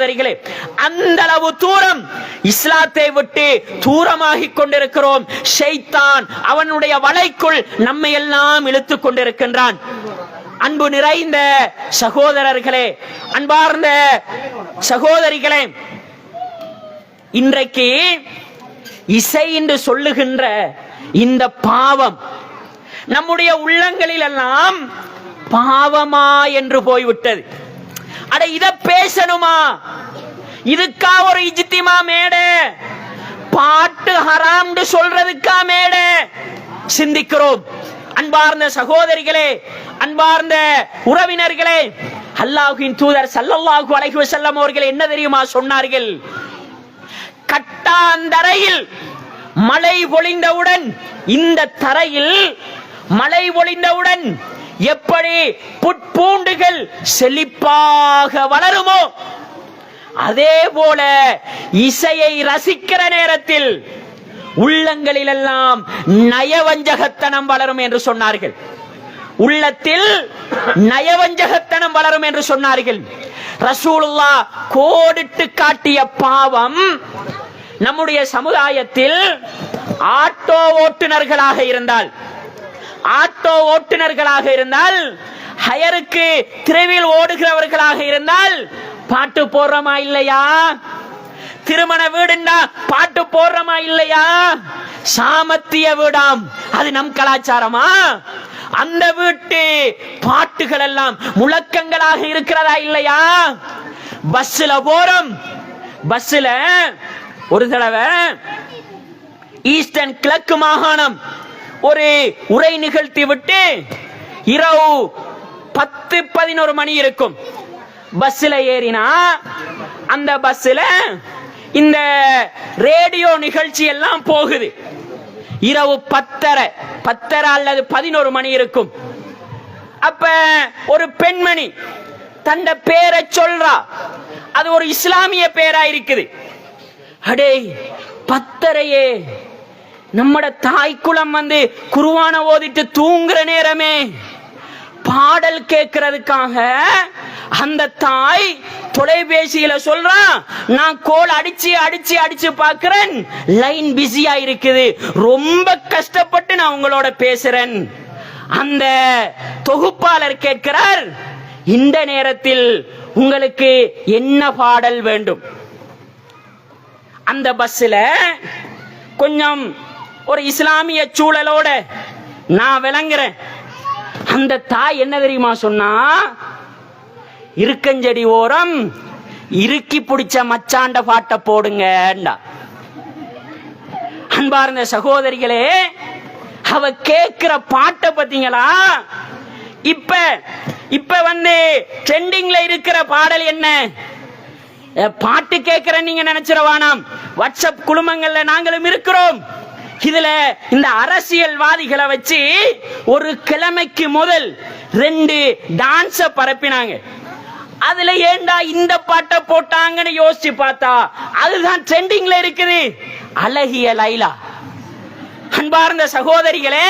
சகோதரிகளே அந்த அளவு தூரம் இஸ்லாத்தை விட்டு தூரமாகி கொண்டிருக்கிறோம். ஷைத்தான் அவனுடைய வலைக்குள் நம்மை எல்லாம் இழுத்துக் கொண்டிருக்கின்றான். அன்பு நிறைந்த சகோதரர்களே அன்பார்ந்த சகோதரிகளே இன்றைக்கு இசை என்று சொல்லுகின்ற இந்த பாவம் நம்முடைய உள்ளங்களில் எல்லாம் பாவமா என்று போய்விட்டது. அட இத பேசணுமா? இதுக்கா ஒரு இஜித்திமா மேடை? பாட்டு ஹராம்னு சொல்றதுக்கா மேடை? சிந்திக்கிறோம். அன்பார்ந்த சகோதரிகளே அன்பார்ந்த உறவினர்களே அல்லாஹுவின் தூதர் சல்லல்லாஹு அலைஹி வஸல்லம் அவர்கள் என்ன தெரியுமா சொன்னார்கள்? கட்டாந்தரையில் மழை பொழிந்தவுடன் இந்த தரையில் மழை பொழிந்தவுடன் எப்படி புட்பூண்டுகள் செழிப்பாக வளருமோ அதே போல இசையை ரசிக்கிற நேரத்தில் உள்ளங்களில் எல்லாம் நயவஞ்சகத்தனம் வளரும் என்று சொன்னார்கள். உள்ளத்தில் நயவஞ்சகத்தனம் வளரும் என்று சொன்னார்கள். ரசூலுல்லா கோடிட்டு காட்டிய பாவம் நம்முடைய சமுதாயத்தில் ஆட்டோ ஓட்டுநர்களாக இருந்தால் ஆட்டோ ஓட்டுநர்களாக இருந்தால் ஹயருக்கு திரைவில் ஓடுகிறவர்களாக இருந்தால் பாட்டு போடுறோமா இல்லையா? திருமண வீடுன்னா பாட்டு போடுறோமா இல்லையா? சாமத்திய வீடாம் அது நம் கலாச்சாரமா? அந்த வீட்டு பாட்டுகள் எல்லாம் முழக்கங்களாக இருக்கிறதா இல்லையா? பஸ்ல போறோம். பஸ்ல ஒரு தடவை ஈஸ்டர்ன் கிழக்கு மாகாணம் ஒரு உரை நிகழ்த்தி விட்டு இரவு பத்து பதினோரு மணி இருக்கும். பஸ்ல ஏறினா அந்த பஸ்ல இந்த ரேடியோ நிகழ்ச்சி எல்லாம் போகுது. இரவு பத்தரை பத்தரை அல்லது பதினோரு மணி இருக்கும். அப்ப ஒரு பெண்மணி தந்த பேரை சொல்றா. அது ஒரு இஸ்லாமிய பேரா இருக்குது. அடே பத்தரையே. நம்மட தாய்க்குளம் வந்து குருவான ஓதிட்டு தூங்குற நேரமே. பாடல் கேட்கறதுக்காக அந்த தாய் தொலைபேசியில சொல்றான் நான் கோல் அடிச்சு அடிச்சு அடிச்சு பாக்குறேன் லைன் பிஸியா இருக்குது. ரொம்ப கஷ்டப்பட்டு நான் உங்களோட பேசுறேன். அந்த தொகுப்பாளர் கேட்கிறார் இந்த நேரத்தில் உங்களுக்கு என்ன பாடல் வேண்டும்? அந்த பஸ்ல கொஞ்சம் ஒரு இஸ்லாமிய சூழலோட நான் விளங்குறேன். அந்த தாய் என்ன தெரியுமா சொன்னா? இருக்கஞ்செடி ஓரம் இறுக்கி பிடிச்ச மச்சாண்ட பாட்டை போடுங்கண்டா. அன்பார்ந்த சகோதரிகளே அவ கேக்குற பாட்டை பாத்தீங்களா இப்ப இப்ப வந்து ட்ரெண்டிங்ல இருக்கிற பாடல் என்ன? பாட்டு கேட்கிற நீங்க நினைச்சிடவானாம் வாட்ஸ்அப் குழுமங்கள்ல நாங்களும் இருக்கிறோம். இதுல இந்த அரசியல்வாதிகளை வச்சு ஒரு கிழமைக்கு முதல் ரெண்டு டான்ஸ பரப்பினாங்க. அதுல ஏண்டா இந்த பாட்டை போட்டாங்கன்னு யோசிச்சு பார்த்தா அதுதான் ட்ரெண்டிங்ல இருக்குது. அழகிய லைலா. அன்பார்ந்த சகோதரிகளே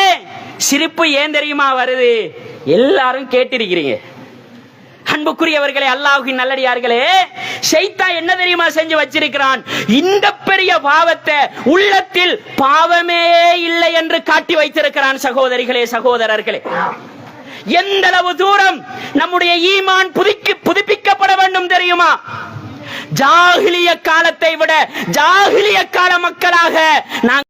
சிரிப்பு ஏன் தெரியுமா வருது? எல்லாரும் கேட்டிருக்கிறீங்க. அன்புக்குரியவர்களே அல்லாஹ்வின் நல்லடியார்களே ஷைத்தா என்ன தெரியுமா செஞ்சு வச்சிருக்கிறான்? இந்த பெரிய பாவத்தை உள்ளத்தில் பாவமே இல்லை என்று காட்டி வைத்திருக்கிறான் சகோதரிகளே சகோதரர்களே. எந்த அளவு தூரம் நம்முடைய ஈமான் புதுக்கி புதுப்பிக்கப்பட வேண்டும் தெரியுமா? ஜாகிலிய காலத்தை விட ஜாகிலிய கால மக்களாக நாங்கள்